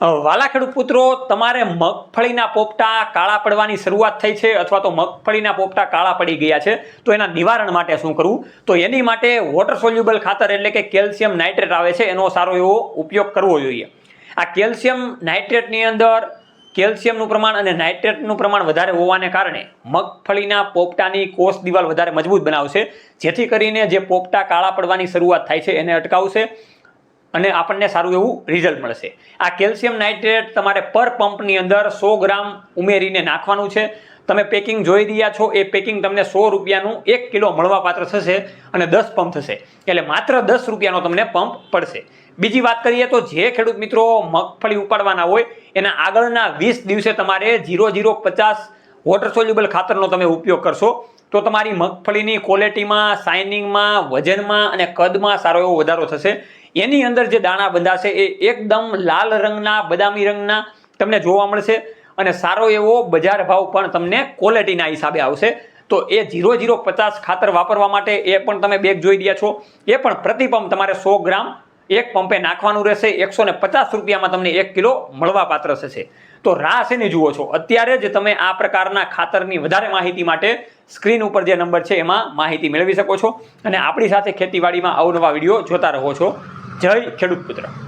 વાલા પુત્રો, તમારે મગફળીના પોપટા કાળા પડવાની શરૂઆત થઈ છે અથવા તો મગફળીના પોપટા કાળા પડી ગયા છે, તો એના નિવારણ માટે શું કરવું? તો એની માટે વોટર સોલ્યુબલ ખાતર એટલે કે કેલ્શિયમ નાઇટ્રેટ આવે છે, એનો સારો એવો ઉપયોગ કરવો જોઈએ. આ કેલ્શિયમ નાઇટ્રેટની અંદર કેલ્શિયમનું પ્રમાણ અને નાઇટ્રેટનું પ્રમાણ વધારે હોવાને કારણે મગફળીના પોપટાની કોષ દિવાલ વધારે મજબૂત બનાવશે, જેથી કરીને જે પોપટા કાળા પડવાની શરૂઆત થાય છે એને અટકાવશે. અને આપણને સારું એવું રિઝલ્ટ મળશે. આ કેલ્શિયમ નાઇટ્રેટ તમારે પર પંપની અંદર સો ગ્રામ ઉમેરીને નાખવાનું છે. તમે પેકિંગ જોઈ રહ્યા છો, એ પેકિંગ તમને સો રૂપિયાનું એક કિલો મળવાપાત્ર થશે અને દસ પંપ થશે. એટલે માત્ર દસ રૂપિયાનો તમને પંપ પડશે. બીજી વાત કરીએ તો જે ખેડૂત મિત્રો મગફળી ઉપાડવાના હોય, એના આગળના વીસ દિવસે તમારે જીરો જીરો પચાસ વોટર સોલ્યુબલ ખાતરનો તમે ઉપયોગ કરશો. તો તમારી મગફળીની ક્વોલિટીમાં શાઇનિંગમાં વજનમાં અને કદમાં સારો એવો વધારો થશે. એની અંદર જે દાણા બંધાશે એ એકદમ લાલ રંગના, બદામી રંગના તમને જોવા મળશે અને સારો એવો બજાર ભાવ પણ તમને ક્વોલિટીના હિસાબે આવશે. તો એ જીરો જીરો પચાસ ખાતર વાપરવા માટે એ પણ તમે બેગ જોઈ રહ્યા છો. એ પણ પ્રતિપંપ તમારે સો ગ્રામ એક પંપે નાખવાનું રહેશે. એકસો ને પચાસ રૂપિયામાં તમને એક કિલો મળવા પાત્ર થશે. તો રાહ શેની જુઓ છો? અત્યારે જ તમે આ પ્રકારના ખાતરની વધારે માહિતી માટે સ્ક્રીન ઉપર જે નંબર છે એમાં માહિતી મેળવી શકો છો. અને આપણી સાથે ખેતીવાડીમાં અવનવા વીડિયો જોતા રહો છો. જય ખેડૂત પુત્ર